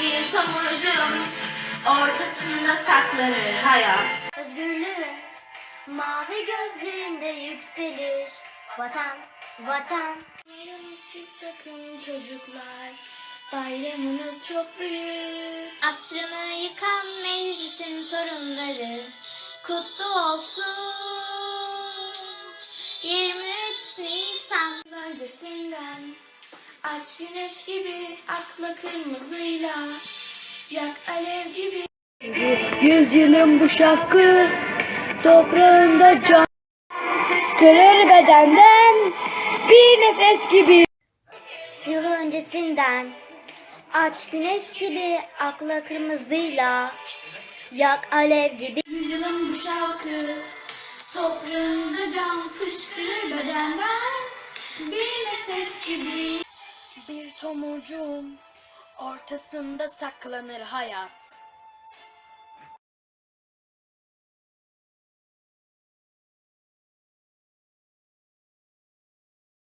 Bir tomurcum ortasında saklanır hayat. Özgürlüğü mavi gözlerinde yükselir. Vatan, vatan. Bayram siz sakın çocuklar. Bayramınız çok büyük. Asrını yıkan meclisin sorunları kutlu olsun. Aç güneş gibi akla kırmızıyla. Yak alev gibi. Yüzyılın bu şarkı toprağında can. Fışkırır bedenden bir nefes gibi. Yıl öncesinden. Aç güneş gibi akla kırmızıyla. Yak alev gibi. Yüzyılın bu şarkı toprağında can. Fışkırır bedenden bir nefes gibi. Tomurcuğum ortasında saklanır hayat.